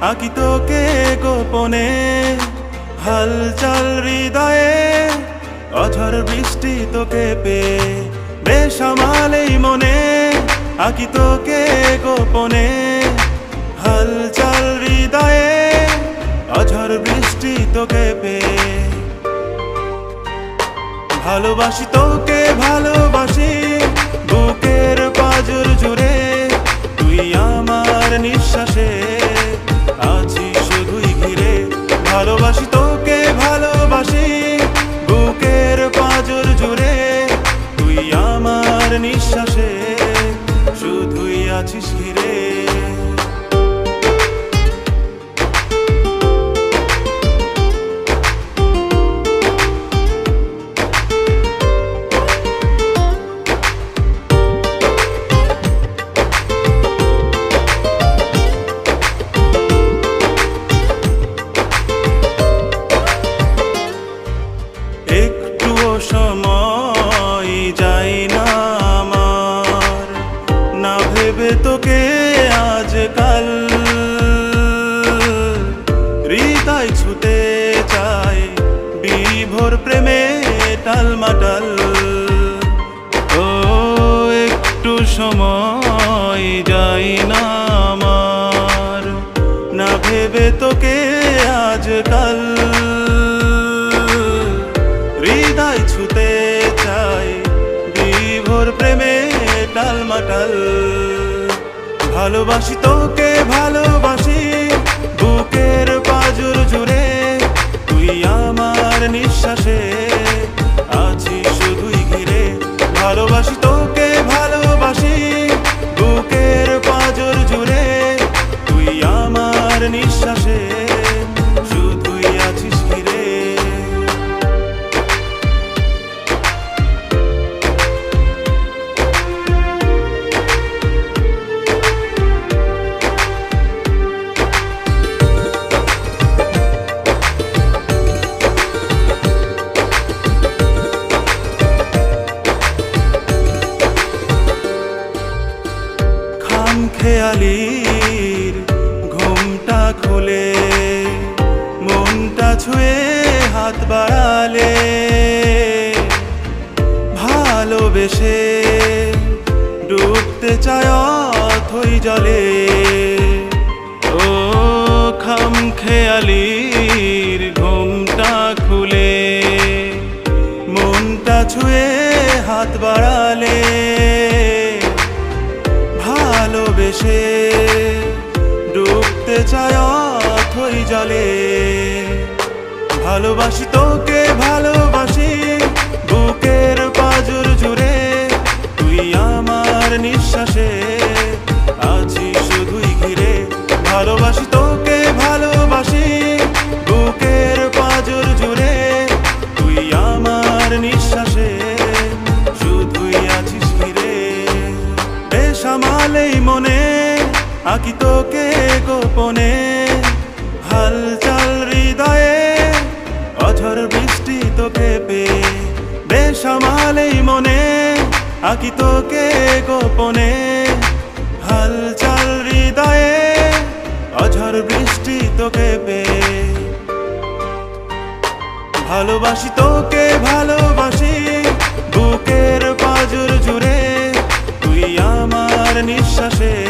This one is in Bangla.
আঁকি তোকে গোপনে। হালচাল হৃদয়ে, অঝর বৃষ্টি তোকে পে বেসামালেই মনে, আঁকি তোকে গোপনে। হালচাল হৃদয়ে, অঝর বৃষ্টি তোকে পে ভালোবাসি তোকে, ভালোবাসি বুকের পাজর জুড়ে। তোকে আজকাল। হৃদয় ছুতে চায় বিভোর প্রেমে টালমাটাল। ও, একটু সময় যাই না আমার। না ভেবে তোকে আজকাল। হৃদয় ছুতে চাই বিভোর প্রেমে টালমাটাল। ভালোবাসি, তোকে ভালোবাসি। বুকের পাজুর জুড়ে তুই আমার নিঃশ্বাসে আছি শুধুই ঘিরে। ভালোবাসি, তোকে ভালোবাসি। বুকের পাজুর জুড়ে তুই আমার নিঃশ্বাসে খেয়ালির ঘুমটা খুলে, মনটা ছুঁয়ে হাত বাড়ালে, ভালোবেসে ডুবতে চায় অথই জলে। ও খাম খেয়ালির ঘুমটা খুলে, মনটা ছুঁয়ে হাত বাড়ালে ভালোবেসে ডুবতে চায় জলে। ভালোবাসি তোকে ভালোবাসি, বুকের পাজুর জুড়ে। তুই আমার নিঃশ্বাসে আছি শুধুই ঘিরে। ভালোবাসি তোকে ভালোবাসি, বুকের পাজর জুড়ে। তুই আমার নিঃশ্বাসে শুধুই আছিস ঘিরে। বেসামালেই মনে আঁকি তোকে গোপনে। হালচাল হৃদয়ে অঝর বৃষ্টি তোকে পে বেসামালেই মনে আঁকি তোকে গোপনে। হালচাল হৃদয়ে অঝর বৃষ্টি তোকে পে ভালোবাসি তোকে, ভালোবাসি বুকের পাজুর জুড়ে। তুই আমার নিঃশ্বাসে